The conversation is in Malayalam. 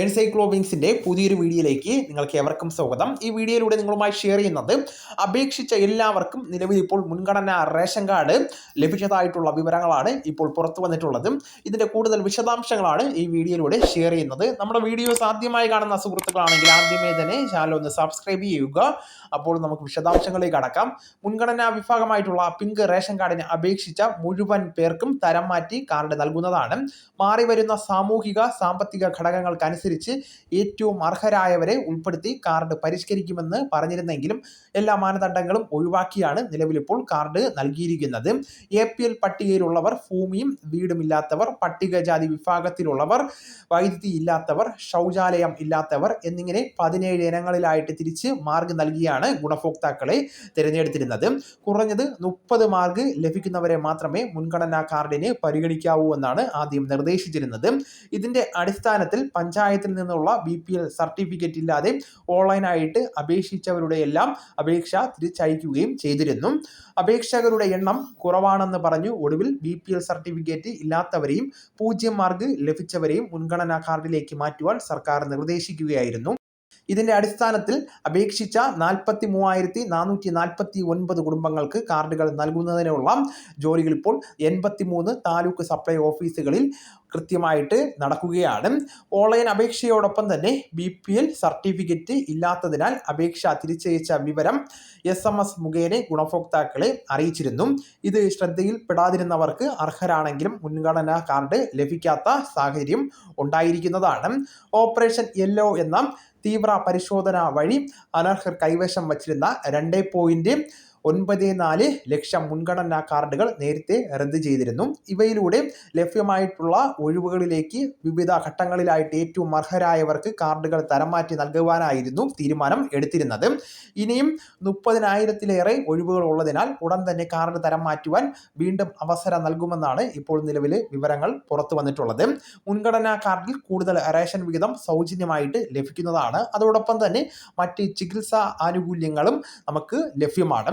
എൻസൈക്ലോവിങ്സിന്റെ പുതിയൊരു വീഡിയോയിലേക്ക് നിങ്ങൾക്ക് എവർക്കും സ്വാഗതം. ഈ വീഡിയോയിലൂടെ നിങ്ങളുമായി ഷെയർ ചെയ്യുന്നത് അപേക്ഷിച്ച എല്ലാവർക്കും നിലവിൽ ഇപ്പോൾ മുൻഗണന റേഷൻ കാർഡ് ലഭിച്ചതായിട്ടുള്ള വിവരങ്ങളാണ് ഇപ്പോൾ പുറത്തു വന്നിട്ടുള്ളത്. ഇതിന്റെ കൂടുതൽ വിശദാംശങ്ങളാണ് ഈ വീഡിയോയിലൂടെ ഷെയർ ചെയ്യുന്നത്. നമ്മുടെ വീഡിയോസ് ആദ്യമായി കാണുന്ന സുഹൃത്തുക്കളാണെങ്കിൽ ആദ്യമേ തന്നെ ചാനൽ ഒന്ന് സബ്സ്ക്രൈബ് ചെയ്യുക. അപ്പോൾ നമുക്ക് വിശദാംശങ്ങളിലേക്ക് കടക്കാം. മുൻഗണനാ വിഭാഗമായിട്ടുള്ള പിങ്ക് റേഷൻ കാർഡിന് അപേക്ഷിച്ച മുഴുവൻ പേർക്കും തരം മാറ്റി കാർഡ് നൽകുന്നതാണ്. മാറി വരുന്ന സാമൂഹിക സാമ്പത്തിക ഘടകങ്ങൾക്കനുസരിച്ച് ഏറ്റവും അർഹരായവരെ ഉൾപ്പെടുത്തി കാർഡ് പരിഷ്കരിക്കുമെന്ന് പറഞ്ഞിരുന്നെങ്കിലും എല്ലാ മാനദണ്ഡങ്ങളും ഒഴിവാക്കിയാണ് നിലവിലിപ്പോൾ കാർഡ് നൽകിയിരിക്കുന്നത്. എ പി എൽ പട്ടികയിലുള്ളവർ ഭൂമിയും വീടുമില്ലാത്തവർ പട്ടികജാതി വിഭാഗത്തിലുള്ളവർ വൈദ്യുതി ഇല്ലാത്തവർ ശൗചാലയം ഇല്ലാത്തവർ എന്നിങ്ങനെ പതിനേഴ് ഇനങ്ങളിലായിട്ട് തിരിച്ച് മാർഗ് നൽകിയാണ് ഗുണഭോക്താക്കളെ തിരഞ്ഞെടുത്തിരുന്നത്. കുറഞ്ഞത് മുപ്പത് മാർഗ് ലഭിക്കുന്നവരെ മാത്രമേ മുൻഗണനാ കാർഡിന് പരിഗണിക്കാവൂ എന്നാണ് ആദ്യം നിർദ്ദേശിച്ചിരുന്നത്. ഇതിന്റെ അടിസ്ഥാനത്തിൽ പഞ്ചായത്തിൽ നിന്നുള്ള ബി പി എൽ സർട്ടിഫിക്കറ്റ് ഇല്ലാതെ ഓൺലൈനായിട്ട് അപേക്ഷിച്ചവരുടെ എല്ലാം അപേക്ഷ തിരിച്ചയക്കുകയും ചെയ്തിരുന്നു. അപേക്ഷകരുടെ എണ്ണം കുറവാണെന്ന് പറഞ്ഞു. ഒടുവിൽ ബി പി എൽ സർട്ടിഫിക്കറ്റ് ഇല്ലാത്തവരെയും പൂജ്യം മാർക്ക് ലഭിച്ചവരെയും മുൻഗണനാ കാർഡിലേക്ക് മാറ്റുവാൻ സർക്കാർ നിർദ്ദേശിക്കുകയായിരുന്നു. ഇതിന്റെ അടിസ്ഥാനത്തിൽ അപേക്ഷിച്ച നാൽപ്പത്തി മൂവായിരത്തി നാനൂറ്റി നാൽപ്പത്തി ഒൻപത് കുടുംബങ്ങൾക്ക് കാർഡുകൾ നൽകുന്നതിനുള്ള ജോലികൾ ഇപ്പോൾ എൺപത്തി മൂന്ന് താലൂക്ക് സപ്ലൈ ഓഫീസുകളിൽ കൃത്യമായിട്ട് നടക്കുകയാണ്. ഓൺലൈൻ അപേക്ഷയോടൊപ്പം തന്നെ ബി പി എൽ സർട്ടിഫിക്കറ്റ് ഇല്ലാത്തതിനാൽ അപേക്ഷ തിരിച്ചയച്ച വിവരം എസ് എം എസ് മുഖേന ഗുണഭോക്താക്കളെ അറിയിച്ചിരുന്നു. ഇത് ശ്രദ്ധയിൽപ്പെടാതിരുന്നവർക്ക് അർഹരാണെങ്കിലും മുൻഗണനാ കാർഡ് ലഭിക്കാത്ത സാഹചര്യം ഉണ്ടായിരിക്കുന്നതാണ്. ഓപ്പറേഷൻ യെല്ലോ എന്ന തീവ്ര പരിശോധന വഴി അനർഹർ കൈവശം വച്ചിരുന്ന രണ്ട് പോയിന്റ് ഒൻപത് നാല് ലക്ഷം മുൻഗണനാ കാർഡുകൾ നേരത്തെ റദ്ദ് ചെയ്തിരുന്നു. ഇവയിലൂടെ ലഭ്യമായിട്ടുള്ള ഒഴിവുകളിലേക്ക് വിവിധ ഘട്ടങ്ങളിലായിട്ട് ഏറ്റവും അർഹരായവർക്ക് കാർഡുകൾ തരം മാറ്റി നൽകുവാനായിരുന്നു തീരുമാനം എടുത്തിരുന്നത്. ഇനിയും മുപ്പതിനായിരത്തിലേറെ ഒഴിവുകൾ ഉള്ളതിനാൽ ഉടൻ തന്നെ കാർഡ് തരം മാറ്റുവാൻ വീണ്ടും അവസരം നൽകുമെന്നാണ് ഇപ്പോൾ നിലവിൽ വിവരങ്ങൾ പുറത്തു വന്നിട്ടുള്ളത്. മുൻഗണനാ കാർഡിൽ കൂടുതൽ റേഷൻ വിഹിതം സൗജന്യമായിട്ട് ലഭിക്കുന്നതാണ്. അതോടൊപ്പം തന്നെ മറ്റ് ചികിത്സാ ആനുകൂല്യങ്ങളും നമുക്ക് ലഭ്യമാണ്.